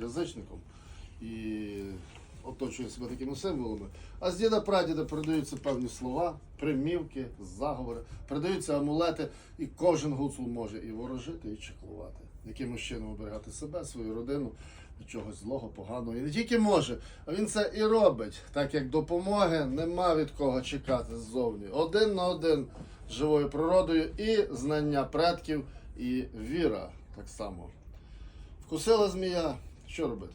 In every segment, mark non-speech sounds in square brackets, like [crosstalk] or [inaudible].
язичником і оточує себе такими символами. А з діда прадіда передаються певні слова, примівки, заговори, передаються амулети, і кожен гуцул може і ворожити, і чеклувати, якимось чином оберігати себе, свою родину чогось злого, поганого. І не тільки може, а він це і робить, так як допомоги нема від кого чекати ззовні. Один на один живою природою і знання предків, і віра так само. Вкусила змія, що робити?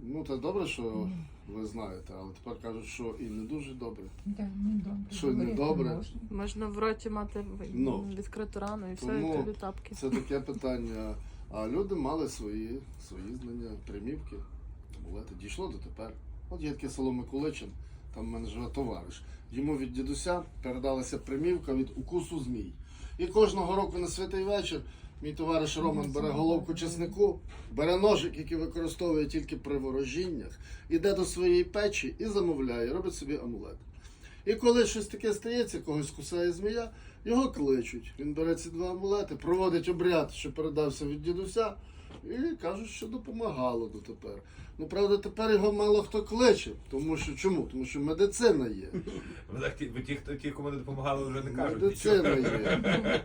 Ну, це добре, що ви знаєте, але тепер кажуть, що і не дуже добре. Да, не добре. Що, не добре? можна. Можна в роті мати Ну. відкриту рану і все, Тому і тобі тапки. Це таке питання. А люди мали свої, свої знання, примівки, амулети. Дійшло до тепер. От є таке село Миколичин, там в мене живе товариш. Йому від дідуся передалася примівка від укусу змій. І кожного року на святий вечір мій товариш Роман бере головку чеснику, бере ножик, який використовує тільки при ворожіннях, іде до своєї печі і замовляє, робить собі амулет. І коли щось таке стається, когось кусає змія, його кличуть. Він бере ці два амулети, проводить обряд, що передався від дідуся, і кажуть, що допомагало дотепер. Ну, правда, тепер його мало хто кличе. Тому що чому? Тому що медицина є. Ви ті, хто- ті, кому не допомагали, вже не кажуть. нічого. [laughs] Медицина є.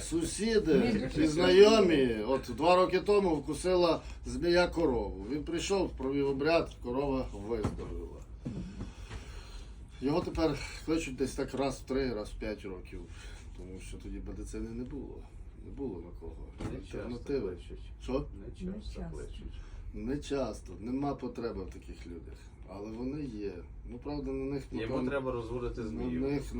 Сусіди і знайомі. От два роки тому вкусила змія корову. Він прийшов, провів обряд, корова виздоровила. Його тепер кличуть десь так раз в три, раз в п'ять років. Тому що тоді медицини не було. Не було на кого. Не часто Альтернативи. кличуть. Що? Не Не часто часто. кличуть. Не часто, нема потреби в таких людях. Але вони є. Правда, на них Йому треба розводити на змію. них